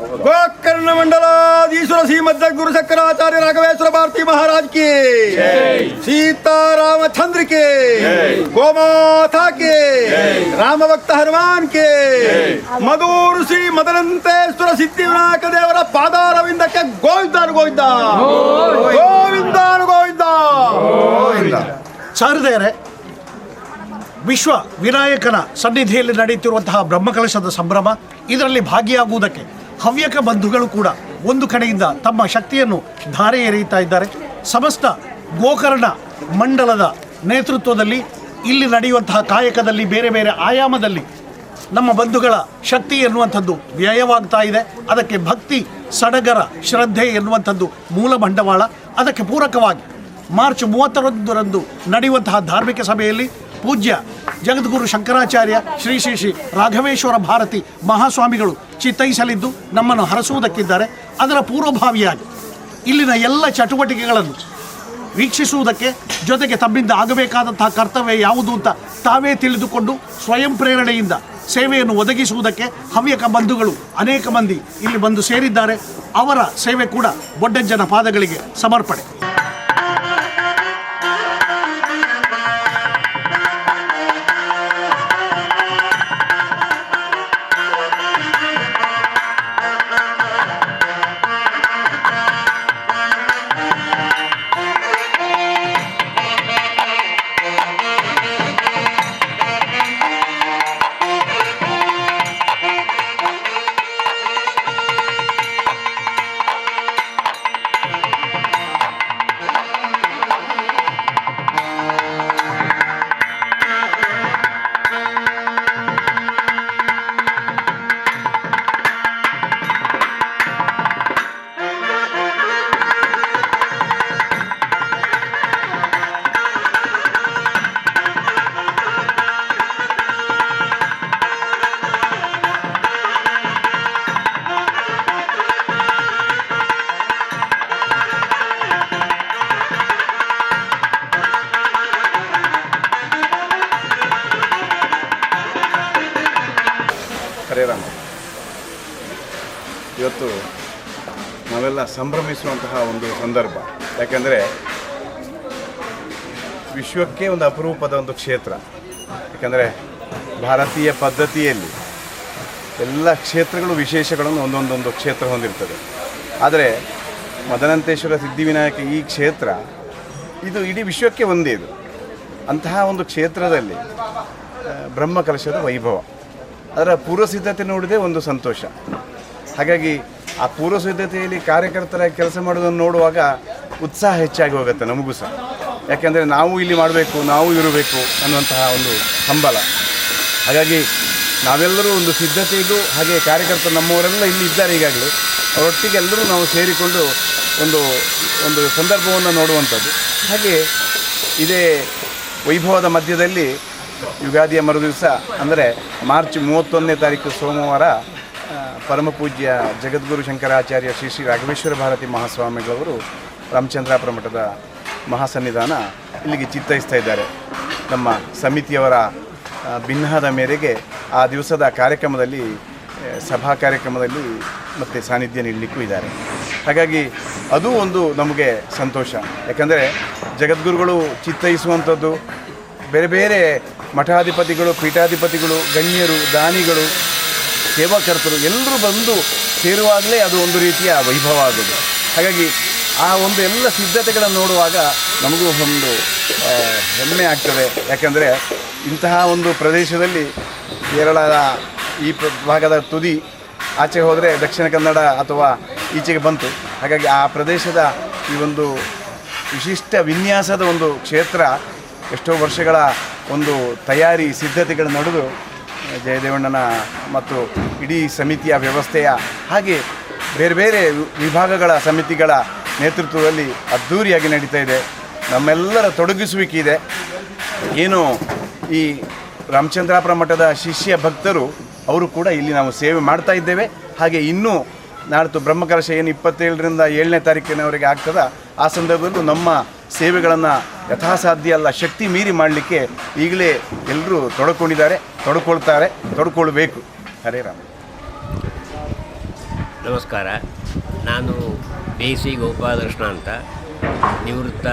ಗೋಕರ್ಣ ಮಂಡಲಾಧೀಶ್ವರ ಶ್ರೀಮದ್ದ ಗುರು ಶಂಕರಾಚಾರ್ಯ ರಾಘವೇಶ್ವರ ಭಾರತಿ ಮಹಾರಾಜ್ ಕಿ. ಸೀತಾರಾಮಚಂದ್ರ ಕೆ ಗೋಮಾತಾ ಕೆ. ರಾಮಭಕ್ತ ಹನುಮಾನ್ ಕೆ. ಮಧೂರು ಶ್ರೀ ಮದನಂತೇಶ್ವರ ಸಿದ್ಧಿವಿನಾಯಕ ದೇವರ ಪಾದಾರವಿಂದಕ್ಕೆ ಗೋವಿಂದಾನು ಗೋವಿಂದ. ಗೋವಿಂದಾನು ಗೋವಿಂದ. ಶಾರದೆಯರೇ ವಿಶ್ವ ವಿನಾಯಕನ ಸನ್ನಿಧಿಯಲ್ಲಿ ನಡೆಯುತ್ತಿರುವಂತಹ ಬ್ರಹ್ಮಕಲಶದ ಸಂಭ್ರಮ ಇದರಲ್ಲಿ ಭಾಗಿಯಾಗುವುದಕ್ಕೆ ಹವ್ಯಕ ಬಂಧುಗಳು ಕೂಡ ಒಂದು ಕಡೆಯಿಂದ ತಮ್ಮ ಶಕ್ತಿಯನ್ನು ಧಾರೆ ಎರೆಯುತ್ತಾ ಇದ್ದಾರೆ. ಸಮಸ್ತ ಗೋಕರ್ಣ ಮಂಡಲದ ನೇತೃತ್ವದಲ್ಲಿ ಇಲ್ಲಿ ನಡೆಯುವಂತಹ ಕಾಯಕದಲ್ಲಿ ಬೇರೆ ಬೇರೆ ಆಯಾಮದಲ್ಲಿ ನಮ್ಮ ಬಂಧುಗಳ ಶಕ್ತಿ ಎನ್ನುವಂಥದ್ದು ವ್ಯಯವಾಗ್ತಾ ಇದೆ. ಅದಕ್ಕೆ ಭಕ್ತಿ, ಸಡಗರ, ಶ್ರದ್ಧೆ ಎನ್ನುವಂಥದ್ದು ಮೂಲ ಬಂಡವಾಳ. ಅದಕ್ಕೆ ಪೂರಕವಾಗಿ ಮಾರ್ಚ್ ಮೂವತ್ತರೊಂದರಂದು ನಡೆಯುವಂತಹ ಧಾರ್ಮಿಕ ಸಭೆಯಲ್ಲಿ ಪೂಜ್ಯ ಜಗದ್ಗುರು ಶಂಕರಾಚಾರ್ಯ ಶ್ರೀ ಶ್ರೀ ಶ್ರೀ ರಾಘವೇಶ್ವರ ಭಾರತಿ ಮಹಾಸ್ವಾಮಿಗಳು ಚಿತ್ತೈಸಲಿದ್ದು ನಮ್ಮನ್ನು ಹರಸುವುದಕ್ಕಿದ್ದಾರೆ. ಅದರ ಪೂರ್ವಭಾವಿಯಾಗಿ ಇಲ್ಲಿನ ಎಲ್ಲ ಚಟುವಟಿಕೆಗಳನ್ನು ವೀಕ್ಷಿಸುವುದಕ್ಕೆ ಜೊತೆಗೆ ತಮ್ಮಿಂದ ಆಗಬೇಕಾದಂತಹ ಕರ್ತವ್ಯ ಯಾವುದು ಅಂತ ತಾವೇ ತಿಳಿದುಕೊಂಡು ಸ್ವಯಂ ಪ್ರೇರಣೆಯಿಂದ ಸೇವೆಯನ್ನು ಒದಗಿಸುವುದಕ್ಕೆ ಹವ್ಯಕ ಬಂಧುಗಳು ಅನೇಕ ಮಂದಿ ಇಲ್ಲಿ ಬಂದು ಸೇರಿದ್ದಾರೆ. ಅವರ ಸೇವೆ ಕೂಡ ಬೊಡ್ಡಜ್ಜನ ಪಾದಗಳಿಗೆ ಸಮರ್ಪಣೆ. ಇವತ್ತು ನಾವೆಲ್ಲ ಸಂಭ್ರಮಿಸುವಂತಹ ಒಂದು ಸಂದರ್ಭ. ಯಾಕೆಂದರೆ ವಿಶ್ವಕ್ಕೆ ಒಂದು ಅಪರೂಪದ ಒಂದು ಕ್ಷೇತ್ರ. ಯಾಕಂದರೆ ಭಾರತೀಯ ಪದ್ಧತಿಯಲ್ಲಿ ಎಲ್ಲ ಕ್ಷೇತ್ರಗಳು ವಿಶೇಷಗಳನ್ನು ಒಂದೊಂದೊಂದು ಕ್ಷೇತ್ರ ಹೊಂದಿರ್ತದೆ. ಆದರೆ ಮದನಂತೇಶ್ವರ ಸಿದ್ಧಿವಿನಾಯಕ ಈ ಕ್ಷೇತ್ರ, ಇದು ಇಡೀ ವಿಶ್ವಕ್ಕೆ ಒಂದೇ ಇದು. ಅಂತಹ ಒಂದು ಕ್ಷೇತ್ರದಲ್ಲಿ ಬ್ರಹ್ಮಕಲಶದ ವೈಭವ. ಅದರ ಪೂರ್ವ ಸಿದ್ಧತೆ ನೋಡಿದೆ ಒಂದು ಸಂತೋಷ. ಹಾಗಾಗಿ ಆ ಪೂರ್ವ ಸಿದ್ಧತೆಯಲ್ಲಿ ಕಾರ್ಯಕರ್ತರ ಕೆಲಸ ಮಾಡೋದನ್ನು ನೋಡುವಾಗ ಉತ್ಸಾಹ ಹೆಚ್ಚಾಗಿ ಹೋಗುತ್ತೆ ನಮಗೂ ಸಹ. ಯಾಕೆಂದರೆ ನಾವು ಇಲ್ಲಿ ಮಾಡಬೇಕು, ನಾವು ಇರಬೇಕು ಅನ್ನುವಂತಹ ಒಂದು ಹಂಬಲ. ಹಾಗಾಗಿ ನಾವೆಲ್ಲರೂ ಒಂದು ಸಿದ್ಧತೆಗೂ ಹಾಗೆ ಕಾರ್ಯಕರ್ತರು ನಮ್ಮವರೆಲ್ಲ ಇಲ್ಲಿ ಇದ್ದಾರೆ ಈಗಾಗಲೇ. ಅವರೊಟ್ಟಿಗೆ ಎಲ್ಲರೂ ನಾವು ಸೇರಿಕೊಂಡು ಒಂದು ಒಂದು ಸಂದರ್ಭವನ್ನು ನೋಡುವಂಥದ್ದು. ಹಾಗೆ ಇದೇ ವೈಭವದ ಮಧ್ಯದಲ್ಲಿ ಯುಗಾದಿಯ ಮರುದಿವಸ, ಅಂದರೆ ಮಾರ್ಚ್ ಮೂವತ್ತೊಂದನೇ ತಾರೀಕು ಸೋಮವಾರ ಆ, ಪರಮ ಪೂಜ್ಯ ಜಗದ್ಗುರು ಶಂಕರಾಚಾರ್ಯ ಶ್ರೀ ಶ್ರೀ ರಾಘವೇಶ್ವರ ಭಾರತಿ ಮಹಾಸ್ವಾಮಿಗಳವರು ರಾಮಚಂದ್ರಾಪುರ ಮಠದ ಮಹಾಸನ್ನಿಧಾನ ಇಲ್ಲಿಗೆ ಚಿತ್ತೈಸ್ತಾ ಇದ್ದಾರೆ. ನಮ್ಮ ಸಮಿತಿಯವರ ಭಿನ್ನಹದ ಮೇರೆಗೆ ಆ ದಿವಸದ ಕಾರ್ಯಕ್ರಮದಲ್ಲಿ ಸಭಾ ಕಾರ್ಯಕ್ರಮದಲ್ಲಿ ಮತ್ತೆ ಸಾನ್ನಿಧ್ಯ ನೀಡಲಿಕ್ಕೂ ಇದ್ದಾರೆ. ಹಾಗಾಗಿ ಅದು ಒಂದು ನಮಗೆ ಸಂತೋಷ. ಯಾಕಂದರೆ ಜಗದ್ಗುರುಗಳು ಚಿತ್ತೈಸುವಂಥದ್ದು ಬೇರೆ ಬೇರೆ ಮಠಾಧಿಪತಿಗಳು ಪೀಠಾಧಿಪತಿಗಳು ಗಣ್ಯರು ದಾನಿಗಳು ಸೇವಾಕರ್ತರು ಎಲ್ಲರೂ ಬಂದು ಸೇರುವಾಗಲೇ ಅದು ಒಂದು ರೀತಿಯ ವೈಭವ ಆಗೋದು ಹಾಗಾಗಿ ಆ ಒಂದು ಎಲ್ಲ ಸಿದ್ಧತೆಗಳನ್ನು ನೋಡುವಾಗ ನಮಗೂ ಒಂದು ಹೆಮ್ಮೆ ಆಗ್ತದೆ. ಯಾಕಂದರೆ ಇಂತಹ ಒಂದು ಪ್ರದೇಶದಲ್ಲಿ ಕೇರಳದ ಈ ಭಾಗದ ತುದಿ ಆಚೆ ಹೋದರೆ ದಕ್ಷಿಣ ಕನ್ನಡ ಅಥವಾ ಈಚೆಗೆ ಬಂತು. ಹಾಗಾಗಿ ಆ ಪ್ರದೇಶದ ಈ ಒಂದು ವಿಶಿಷ್ಟ ವಿನ್ಯಾಸದ ಒಂದು ಕ್ಷೇತ್ರ ಎಷ್ಟೋ ವರ್ಷಗಳ ಒಂದು ತಯಾರಿ ಸಿದ್ಧತೆಗಳು ನಡೆದು ಜಯದೇವಣ್ಣನ ಮತ್ತು ಇಡೀ ಸಮಿತಿಯ ವ್ಯವಸ್ಥೆಯ ಹಾಗೆ ಬೇರೆ ಬೇರೆ ವಿಭಾಗಗಳ ಸಮಿತಿಗಳ ನೇತೃತ್ವದಲ್ಲಿ ಅದ್ಧೂರಿಯಾಗಿ ನಡೀತಾ ಇದೆ. ನಮ್ಮೆಲ್ಲರ ತೊಡಗಿಸುವಿಕೆ ಇದೆ ಏನು ಈ ರಾಮಚಂದ್ರಾಪುರ ಮಠದ ಶಿಷ್ಯ ಭಕ್ತರು ಅವರು ಕೂಡ ಇಲ್ಲಿ ನಾವು ಸೇವೆ ಮಾಡ್ತಾ ಇದ್ದೇವೆ. ಹಾಗೆ ಇನ್ನೂ ನಾಡ್ದು ಬ್ರಹ್ಮಕಲಶ ಏನು ಇಪ್ಪತ್ತೇಳರಿಂದ ಏಳನೇ ತಾರೀಕಿನವರೆಗೆ ಆಗ್ತದ ಆ ಸಂದರ್ಭದಲ್ಲೂ ನಮ್ಮ ಸೇವೆಗಳನ್ನು ಯಥಾಸಾಧ್ಯ ಅಲ್ಲ, ಶಕ್ತಿ ಮೀರಿ ಮಾಡಲಿಕ್ಕೆ ಈಗಲೇ ಎಲ್ಲರೂ ತೊಡಕೊಂಡಿದ್ದಾರೆ, ತೊಡ್ಕೊಳ್ತಾರೆ, ತೊಡ್ಕೊಳ್ಬೇಕು. ಹರೇ ರಾಮ. ನಮಸ್ಕಾರ. ನಾನು ಬೇಸಿ ಗೋಪಾಲಕೃಷ್ಣ ಅಂತ. ನಿವೃತ್ತ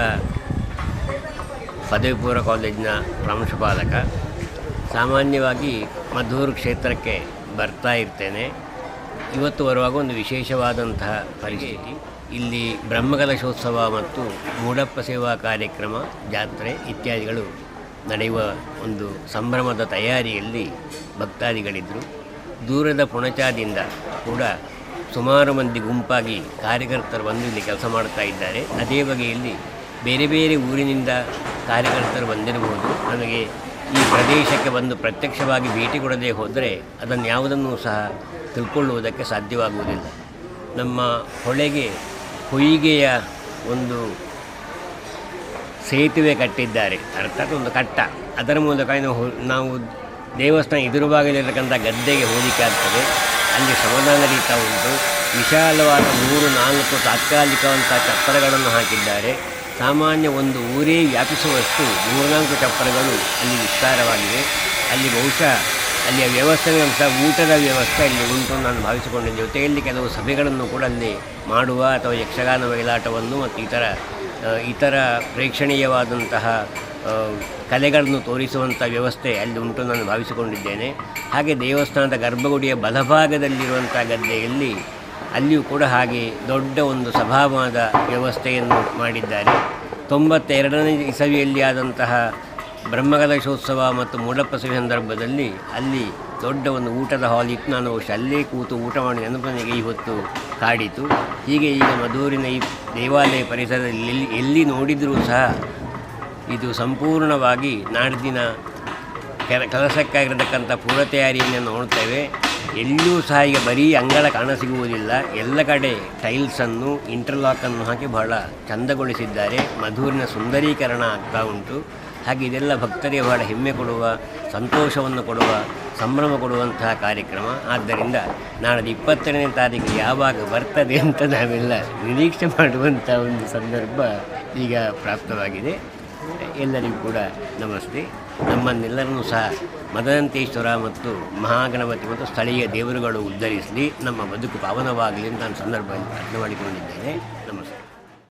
ಪದವಿ ಪೂರ್ವ ಕಾಲೇಜಿನ ಪ್ರಾಂಶುಪಾಲಕ ಸಾಮಾನ್ಯವಾಗಿ ಮದ್ದೂರು ಕ್ಷೇತ್ರಕ್ಕೆ ಬರ್ತಾ ಇರ್ತೇನೆ. ಇವತ್ತು ಬರುವಾಗ ಒಂದು ವಿಶೇಷವಾದಂತಹ ಪರಿಸ್ಥಿತಿ. ಇಲ್ಲಿ ಬ್ರಹ್ಮಕಲಶೋತ್ಸವ ಮತ್ತು ಮೂಡಪ್ಪ ಸೇವಾ ಕಾರ್ಯಕ್ರಮ, ಜಾತ್ರೆ ಇತ್ಯಾದಿಗಳು ನಡೆಯುವ ಒಂದು ಸಂಭ್ರಮದ ತಯಾರಿಯಲ್ಲಿ ಭಕ್ತಾದಿಗಳಿದ್ದರು ದೂರದ ಪುಣಚಾದಿಂದ ಕೂಡ ಸುಮಾರು ಮಂದಿ ಗುಂಪಾಗಿ ಕಾರ್ಯಕರ್ತರು ಬಂದು ಇಲ್ಲಿ ಕೆಲಸ ಮಾಡ್ತಾ ಇದ್ದಾರೆ. ಅದೇ ಬಗೆಯಲ್ಲಿ ಬೇರೆ ಬೇರೆ ಊರಿನಿಂದ ಕಾರ್ಯಕರ್ತರು ಬಂದಿರಬಹುದು. ನಮಗೆ ಈ ಪ್ರದೇಶಕ್ಕೆ ಬಂದು ಪ್ರತ್ಯಕ್ಷವಾಗಿ ಭೇಟಿ ಕೊಡದೇ ಹೋದರೆ ಅದನ್ನು ಯಾವುದನ್ನು ಸಹ ತಿಳ್ಕೊಳ್ಳುವುದಕ್ಕೆ ಸಾಧ್ಯವಾಗುವುದಿಲ್ಲ. ನಮ್ಮ ಹೊಳೆಗೆ ಹೊಯ್ಗೆಯ ಒಂದು ಸೇತುವೆ ಕಟ್ಟಿದ್ದಾರೆ. ಅರ್ಥಾತ್ ಒಂದು ಕಟ್ಟ. ಅದರ ಮೂಲಕ ನಾವು ನಾವು ದೇವಸ್ಥಾನ ಎದುರುಭಾಗದಲ್ಲಿರ್ತಕ್ಕಂಥ ಗದ್ದೆಗೆ ಹೋಲಿಕೆ ಆಗ್ತದೆ. ಅಲ್ಲಿ ಶ್ರಮದಾನ ರೀತ ಉಂಟು. ವಿಶಾಲವಾದ ಮೂರು, ನಾಲ್ಕು ತಾತ್ಕಾಲಿಕವಂಥ ಚಪ್ಪರಗಳನ್ನು ಹಾಕಿದ್ದಾರೆ. ಸಾಮಾನ್ಯ ಒಂದು ಊರೇ ವ್ಯಾಪಿಸುವಷ್ಟು ಮೂರ್ನಾಲ್ಕು ಚಪ್ಪರಗಳು ಅಲ್ಲಿ ವಿಸ್ತಾರವಾಗಿವೆ. ಅಲ್ಲಿ ಬಹುಶಃ ಅಲ್ಲಿಯ ವ್ಯವಸ್ಥೆಗಳಂಥ ಊಟದ ವ್ಯವಸ್ಥೆ ಇಲ್ಲಿ ಉಂಟು ನಾನು ಭಾವಿಸಿಕೊಂಡಿದ್ದೆ ಜೊತೆಯಲ್ಲಿ ಕೆಲವು ಸಭೆಗಳನ್ನು ಕೂಡ ಅಲ್ಲಿ ಮಾಡುವ ಅಥವಾ ಯಕ್ಷಗಾನ ಬಯಲಾಟವನ್ನು ಮತ್ತು ಇತರ ಇತರ ಪ್ರೇಕ್ಷಣೀಯವಾದಂತಹ ಕಲೆಗಳನ್ನು ತೋರಿಸುವಂಥ ವ್ಯವಸ್ಥೆ ಅಲ್ಲಿ ಉಂಟು ನಾನು ಭಾವಿಸಿಕೊಂಡಿದ್ದೇನೆ. ಹಾಗೆ ದೇವಸ್ಥಾನದ ಗರ್ಭಗುಡಿಯ ಬಲಭಾಗದಲ್ಲಿರುವಂಥ ಗದ್ದೆಯಲ್ಲಿ ಅಲ್ಲಿಯೂ ಕೂಡ ಹಾಗೆ ದೊಡ್ಡ ಒಂದು ಸಭಾವಾದ ವ್ಯವಸ್ಥೆಯನ್ನು ಮಾಡಿದ್ದಾರೆ. ತೊಂಬತ್ತೆರಡನೇ ಇಸವಿಯಲ್ಲಿ ಆದಂತಹ ಬ್ರಹ್ಮಕಲಶೋತ್ಸವ ಮತ್ತು ಮೂಡಪ್ಪಸವಿ ಸಂದರ್ಭದಲ್ಲಿ ಅಲ್ಲಿ ದೊಡ್ಡ ಒಂದು ಊಟದ ಹಾಲ್ ಇತ್ತು. ನಾನು ಬಹುಶಃ ಅಲ್ಲೇ ಕೂತು ಊಟ ಮಾಡಿ ನೆನಪನಿಗೆ ಈ ಹೊತ್ತು ಕಾಡಿತು ಹೀಗೆ ಈಗ ಮಧೂರಿನ ಈ ದೇವಾಲಯ ಪರಿಸರದಲ್ಲಿ ಎಲ್ಲಿ ಎಲ್ಲಿ ನೋಡಿದರೂ ಸಹ ಇದು ಸಂಪೂರ್ಣವಾಗಿ ನಾಡಿನ ಕೆಲ, ಕೆಲಸಕ್ಕಾಗಿರತಕ್ಕಂಥ ಪೂರ್ವ ತಯಾರಿಯನ್ನು ನೋಡ್ತೇವೆ. ಎಲ್ಲೂ ಸಹ ಈಗ ಬರೀ ಅಂಗಳ ಕಾಣಸಿಗುವುದಿಲ್ಲ ಎಲ್ಲ ಕಡೆ ಟೈಲ್ಸನ್ನು ಇಂಟರ್ಲಾಕನ್ನು ಹಾಕಿ ಬಹಳ ಚಂದಗೊಳಿಸಿದ್ದಾರೆ. ಮಧುರಿನ ಸುಂದರೀಕರಣ ಆಗ್ತಾ ಉಂಟು. ಹಾಗೆ ಇದೆಲ್ಲ ಭಕ್ತರಿಗೆ ಬಹಳ ಹೆಮ್ಮೆ ಕೊಡುವ, ಸಂತೋಷವನ್ನು ಕೊಡುವ, ಸಂಭ್ರಮ ಕೊಡುವಂತಹ ಕಾರ್ಯಕ್ರಮ. ಆದ್ದರಿಂದ ನಾಳೆ ಇಪ್ಪತ್ತೆರಡನೇ ತಾರೀಕು ಯಾವಾಗ ಬರ್ತದೆ ಅಂತ ನಾವೆಲ್ಲ ನಿರೀಕ್ಷೆ ಮಾಡುವಂಥ ಒಂದು ಸಂದರ್ಭ ಈಗ ಪ್ರಾಪ್ತವಾಗಿದೆ. ಎಲ್ಲರಿಗೂ ಕೂಡ ನಮಸ್ತೆ. ನಮ್ಮನ್ನೆಲ್ಲರನ್ನೂ ಸಹ ಮದನಂತೇಶ್ವರ ಮತ್ತು ಮಹಾಗಣಪತಿ ಮತ್ತು ಸ್ಥಳೀಯ ದೇವರುಗಳು ಉದ್ಧರಿಸಲಿ. ನಮ್ಮ ಬದುಕು ಪಾವನವಾಗಲಿ ಅಂತ ನಾನು ಸಂದರ್ಭದಲ್ಲಿ ಅರ್ಥ ಮಾಡಿಕೊಂಡಿದ್ದೇನೆ. ನಮಸ್ತೆ.